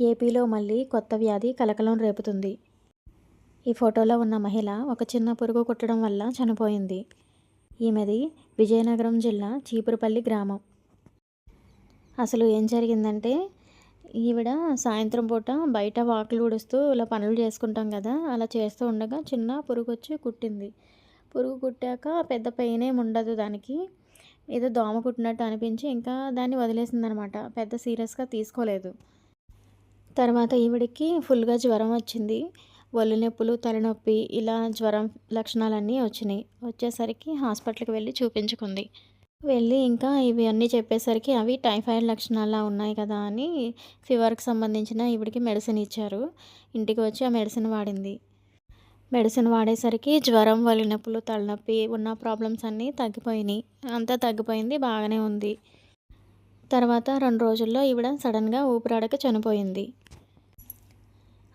ఏపీలో మళ్ళీ కొత్త వ్యాధి కలకలం రేపుతుంది. ఈ ఫోటోలో ఉన్న మహిళ ఒక చిన్న పురుగు కుట్టడం వల్ల చనిపోయింది. ఈమెది విజయనగరం జిల్లా చీపురుపల్లి గ్రామం. అసలు ఏం జరిగిందంటే ఈవిడ సాయంత్రం పూట బయట వాకులు ఊడుస్తూ ఇలా పనులు చేసుకుంటాం కదా అలా చేస్తూ ఉండగా చిన్న పురుగు వచ్చి కుట్టింది. పురుగు కుట్టాక పెద్ద పెయిన్ ఏమి ఉండదు దానికి. ఏదో దోమ కుట్టినట్టు అనిపించి ఇంకా దాన్ని వదిలేసింది అనమాట పెద్ద సీరియస్గా తీసుకోలేదు. తర్వాత ఈవిడికి ఫుల్గా జ్వరం వచ్చింది. ఒళ్ళు నొప్పులు తలనొప్పి ఇలా జ్వరం లక్షణాలన్నీ వచ్చినాయి. వచ్చేసరికి హాస్పిటల్కి వెళ్ళి చూపించుకుంది. వెళ్ళి ఇంకా ఇవి అన్నీ చెప్పేసరికి అవి టైఫాయిడ్ లక్షణాలా ఉన్నాయి కదా అని ఫీవర్కి సంబంధించిన ఈవిడికి మెడిసిన్ ఇచ్చారు. ఇంటికి వచ్చి ఆ మెడిసిన్ వాడింది. మెడిసిన్ వాడేసరికి జ్వరం వలినొప్పులు తలనొప్పి ఉన్న ప్రాబ్లమ్స్ అన్నీ తగ్గిపోయినాయి. అంతా తగ్గిపోయింది బాగానే ఉంది. తర్వాత రెండు రోజుల్లో ఈవిడ సడన్గా ఊపిరాడక చనిపోయింది.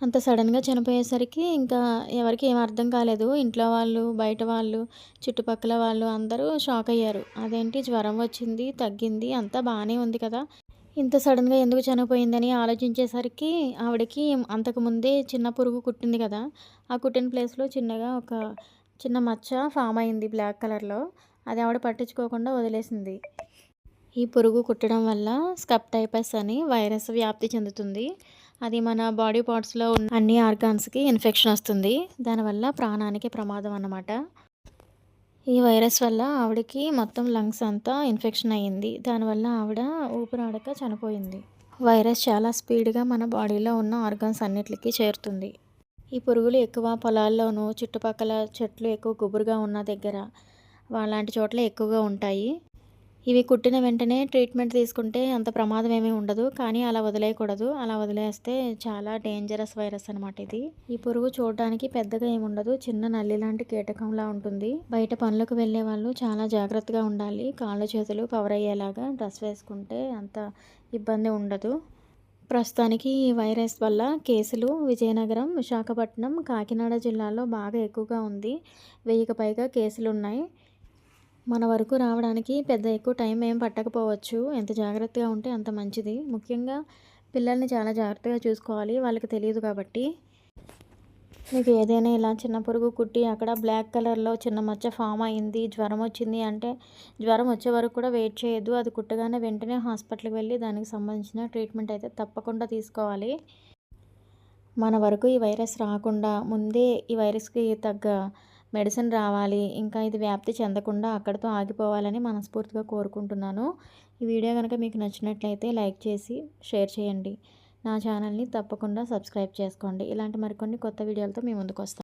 అంత సడన్గా చనిపోయేసరికి ఇంకా ఎవరికి ఏం అర్థం కాలేదు. ఇంట్లో వాళ్ళు బయట వాళ్ళు చుట్టుపక్కల వాళ్ళు అందరూ షాక్ అయ్యారు. అదేంటి? జ్వరం వచ్చింది తగ్గింది అంతా బాగానే ఉంది కదా. ఇంత సడన్గా ఎందుకు చనిపోయిందని ఆలోచించేసరికి ఆవిడకి అంతకుముందే చిన్న పురుగు కుట్టింది కదా. ఆ కుట్టిన ప్లేస్లో చిన్నగా ఒక చిన్న మచ్చ ఫామ్ అయింది బ్లాక్ కలర్లో. అది ఆవిడ పట్టించుకోకుండా వదిలేసింది. ఈ పురుగు కుట్టడం వల్ల స్కప్ టైపస్ అని వైరస్ వ్యాప్తి చెందుతుంది. అది మన బాడీ పార్ట్స్లో ఉన్న అన్ని ఆర్గాన్స్కి ఇన్ఫెక్షన్ వస్తుంది. దానివల్ల ప్రాణానికి ప్రమాదం అన్నమాట. ఈ వైరస్ వల్ల ఆవిడకి మొత్తం లంగ్స్ అంతా ఇన్ఫెక్షన్ అయ్యింది. దానివల్ల ఆవిడ ఊపిరాడక చనిపోయింది. వైరస్ చాలా స్పీడ్గా మన బాడీలో ఉన్న ఆర్గాన్స్ అన్నిటికీ చేరుతుంది. ఈ పురుగులు ఎక్కువ పొలాల్లోనూ చుట్టుపక్కల చెట్లు ఎక్కువ గుబురుగా ఉన్న దగ్గర అలాంటి చోట్ల ఎక్కువగా ఉంటాయి. ఇవి కుట్టిన వెంటనే ట్రీట్మెంట్ తీసుకుంటే అంత ప్రమాదం ఏమీ ఉండదు. కానీ అలా వదిలేయకూడదు. అలా వదిలేస్తే చాలా డేంజరస్ వైరస్ అనమాట ఇది. ఈ పురుగు చూడడానికి పెద్దగా ఏమి ఉండదు. చిన్న నల్లి లాంటి కీటకంలా ఉంటుంది. బయట పనులకు వెళ్ళే వాళ్ళు చాలా జాగ్రత్తగా ఉండాలి. కాళ్ళు చేతులు కవర్ అయ్యేలాగా డ్రెస్ వేసుకుంటే అంత ఇబ్బంది ఉండదు. ప్రస్తుతానికి ఈ వైరస్ వల్ల కేసులు విజయనగరం విశాఖపట్నం కాకినాడ జిల్లాలో బాగా ఎక్కువగా ఉంది. వెయ్యికి పైగా కేసులు ఉన్నాయి మన వరకు రావడానికి పెద్ద ఎక్కువ టైం ఏం పట్టకపోవచ్చు. ఎంత జాగ్రత్తగా ఉంటే అంత మంచిది. ముఖ్యంగా పిల్లల్ని చాలా జాగ్రత్తగా చూసుకోవాలి. వాళ్ళకి తెలియదు కాబట్టి. మీకు ఏదైనా ఇలా చిన్న పురుగు కుట్టి అక్కడ బ్లాక్ కలర్లో చిన్న మచ్చ ఫామ్ అయింది జ్వరం వచ్చింది అంటే జ్వరం వచ్చే వరకు కూడా వెయిట్ చేయొద్దు. అది కుట్టగానే వెంటనే హాస్పిటల్కి వెళ్ళి దానికి సంబంధించిన ట్రీట్మెంట్ అయితే తప్పకుండా తీసుకోవాలి. మన వరకు ఈ వైరస్ రాకుండా ముందే ఈ వైరస్కి తగ్గ మెడిసిన్ రావాలి ఇంకా ఇది వ్యాప్తి చెందకుండా అక్కడితో ఆగిపోవాలని మనస్ఫూర్తిగా కోరుకుంటున్నాను. ఈ వీడియో కనుక మీకు నచ్చినట్లయితే లైక్ చేసి షేర్ చేయండి. నా ఛానల్ని తప్పకుండా సబ్స్క్రైబ్ చేసుకోండి. ఇలాంటి మరికొన్ని కొత్త వీడియోలతో మీ ముందుకు వస్తాను